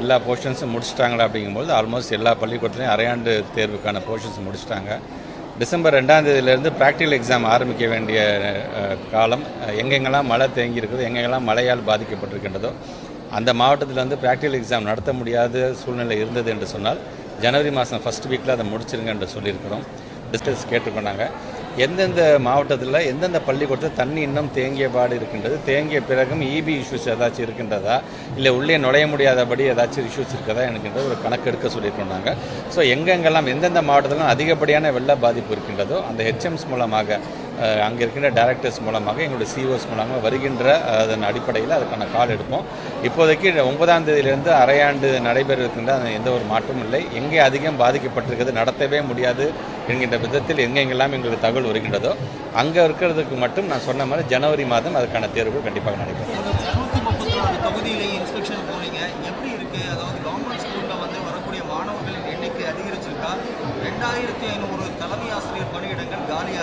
எல்லா போர்ஷன்ஸும் முடிச்சிட்டாங்களா அப்படிங்கும்போது ஆல்மோஸ்ட் எல்லா பள்ளிக்கூடத்துலையும் அரையாண்டு தேர்வுக்கான போர்ஷன்ஸ் முடிச்சிட்டாங்க. டிசம்பர் ரெண்டாம் தேதியிலேருந்து ப்ராக்டிக்கல் எக்ஸாம் ஆரம்பிக்க வேண்டிய காலம் எங்கெங்கெல்லாம் மழை தேங்கி இருக்குது எங்கெங்கெல்லாம் மழையால் பாதிக்கப்பட்டிருக்கின்றதோ அந்த மாவட்டத்தில் வந்து ப்ராக்டிக்கல் எக்ஸாம் நடத்த முடியாத சூழ்நிலை இருந்தது என்று சொன்னால் ஜனவரி மாதம் ஃபஸ்ட் வீக்கில் அதை முடிச்சிருங்க என்று சொல்லியிருக்கிறோம் டிஸ்கஸ் கேட்டுக்கொண்டாங்க எந்தெந்த மாவட்டத்தில் எந்தெந்த பள்ளிக்கூடத்தில் தண்ணி இன்னும் தேங்கிய பாடு இருக்கின்றது? தேங்கிய பிறகும் இபி இஷ்யூஸ் ஏதாச்சும் இருக்கின்றதா? இல்லை உள்ளே நுழைய முடியாதபடி ஏதாச்சும் இஷ்யூஸ் இருக்கதா எனக்குன்ற ஒரு கணக்கு எடுக்க சொல்லியிருக்கோம் ஸோ எங்கெங்கெல்லாம் எந்தெந்த மாவட்டத்திலும் அதிகப்படியான வெள்ள பாதிப்பு இருக்கின்றதோ அந்த ஹெச்எம்ஸ் மூலமாக அங்கே இருக்கின்ற டைரக்டர்ஸ் மூலமாக எங்களுடைய சிஓஸ் மூலமாக வருகின்ற அதன் அடிப்படையில் அதுக்கான கால் எடுப்போம். இப்போதைக்கு ஒன்பதாம் தேதியிலிருந்து அரையாண்டு நடைபெற இருக்கின்ற எந்த ஒரு மாற்றமும் இல்லை. எங்கே அதிகம் பாதிக்கப்பட்டிருக்கிறது நடத்தவே முடியாது என்கின்ற விதத்தில் எங்கெங்கெல்லாம் எங்களுக்கு தகவல் வருகின்றதோ அங்கே இருக்கிறதுக்கு மட்டும் நான் சொன்ன மாதிரி ஜனவரி மாதம் அதுக்கான தேர்வுகள் கண்டிப்பாக நடைபெறும். தொகுதியிலேயே இன்ஸ்பெக்ஷன் போனீங்க. எப்படி இருக்கு? அதாவது கவர்மெண்ட் வந்து வரக்கூடிய மாணவர்களின் எண்ணிக்கை அதிகரிச்சிருக்கா? ரெண்டாயிரத்தி ஐநூறு தலைமை ஆசிரியர் பணியிடங்கள் காலியா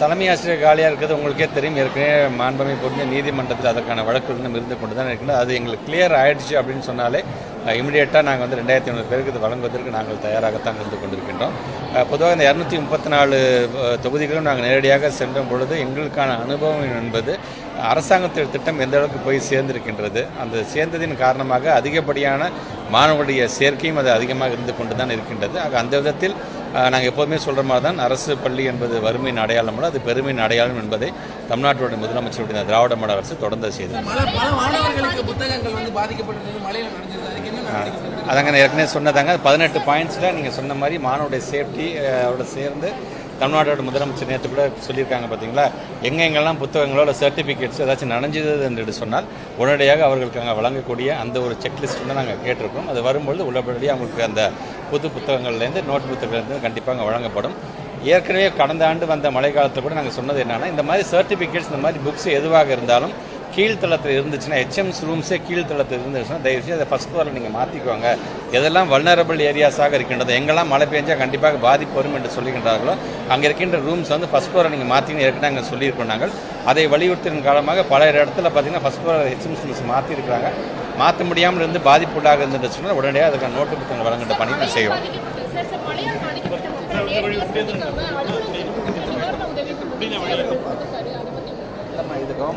தலைமை ஆசிரியர் காலியாக இருக்கிறது உங்களுக்கே தெரியும். ஏற்கனவே மாண்பமை பொருந்த நீதிமன்றத்தில் அதற்கான வழக்கு இன்னும் இருந்து கொண்டு தான் இருக்கின்றது அது எங்களுக்கு கிளியர் ஆயிடுச்சு அப்படின்னு சொன்னாலே இமிடியேட்டாக நாங்கள் வந்து ரெண்டாயிரத்தி ஐநூறு பேருக்கு இது வழங்குவதற்கு நாங்கள் தயாராகத்தான் இருந்து கொண்டிருக்கின்றோம். பொதுவாக இந்த இரநூத்தி முப்பத்தி நாலு தொகுதிகளும் நாங்கள் நேரடியாக சென்ற பொழுது எங்களுக்கான அனுபவம் என்பது அரசாங்கத்தின் திட்டம் எந்த அளவுக்கு போய் சேர்ந்திருக்கின்றது அந்த சேர்ந்ததின் காரணமாக அதிகப்படியான மாணவர்களுடைய சேர்க்கையும் அது அதிகமாக இருந்து கொண்டு தான் இருக்கின்றது. ஆக அந்த விதத்தில் நாங்கள் எப்போதுமே சொல்கிற மாதிரி தான் அரசு பள்ளி என்பது வறுமையின் அடையாளம் அல்ல அது பெருமையின் அடையாளம் என்பதை தமிழ்நாட்டுடைய முதலமைச்சருடைய திராவிட மாடல் அரசு தொடர்ந்து செய்தது? அதங்க ஏற்கனவே சொன்னதாங்க பதினெட்டு பாயிண்ட்ஸில் நீங்கள் சொன்ன மாதிரி மாணவருடைய சேஃப்டி அவரோட சேர்ந்து தமிழ்நாட்டோட முதலமைச்சர் நேற்று கூட சொல்லியிருக்காங்க பார்த்தீங்களா எங்கே எங்கெல்லாம் புத்தகங்களோ இல்லை சர்டிஃபிகேட்ஸ் ஏதாச்சும் நனைஞ்சது என்று சொன்னால் உடனடியாக அவர்களுக்கு அங்கே வழங்கக்கூடிய அந்த ஒரு செக்லிஸ்ட் வந்து நாங்கள் கேட்டிருக்கோம். அது வரும்பொழுது உள்ளபடியாக அவங்களுக்கு அந்த புது புத்தகங்கள்லேருந்து நோட் புத்தகங்கள்லேருந்து கண்டிப்பாக அங்கே வழங்கப்படும். ஏற்கனவே கடந்த ஆண்டு வந்த மழை காலத்தில் கூட நாங்கள் சொன்னது என்னென்னா இந்த மாதிரி சர்டிஃபிகேட்ஸ் இந்த மாதிரி புக்ஸ் எதுவாக இருந்தாலும் கீழ்த்தளத்தில் இருந்துச்சுன்னா ஹெச்எம்ஸ் ரூம்ஸே கீழ்த்தளத்தில் இருந்துச்சுன்னா தயவுசெய்து அதை ஃபஸ்ட் ஃப்ளோரில் நீங்கள் மாற்றிக்குவாங்க எதெல்லாம் வல்னரபிள் ஏரியாஸாக இருக்கின்றது எங்கெல்லாம் மழை பெஞ்சால் கண்டிப்பாக பாதிப்பு வரும் என்று சொல்லுகின்றார்களோ அங்கே இருக்கின்ற ரூம்ஸ் வந்து ஃபஸ்ட் ஃப்ளோரை நீங்கள் மாற்றின்னு ஏற்கனவே அங்கே சொல்லியிருக்கோம் நாங்கள் அதை வலியுறுத்தின் காரணமாக பல இடத்துல பார்த்தீங்கன்னா ஃபஸ்ட் ஃப்ளோர் ஹெச்எம்ஸ் ரூம்ஸ் மாற்றிருக்கிறாங்க மாற்ற முடியாமல் இருந்து பாதிப்புள்ளாக இருந்துட்டு சொன்னால் உடனடியாக அதுக்கான நோட்டு புத்தகங்கள் வழங்குகின்ற பணி நான் செய்வோம் சார்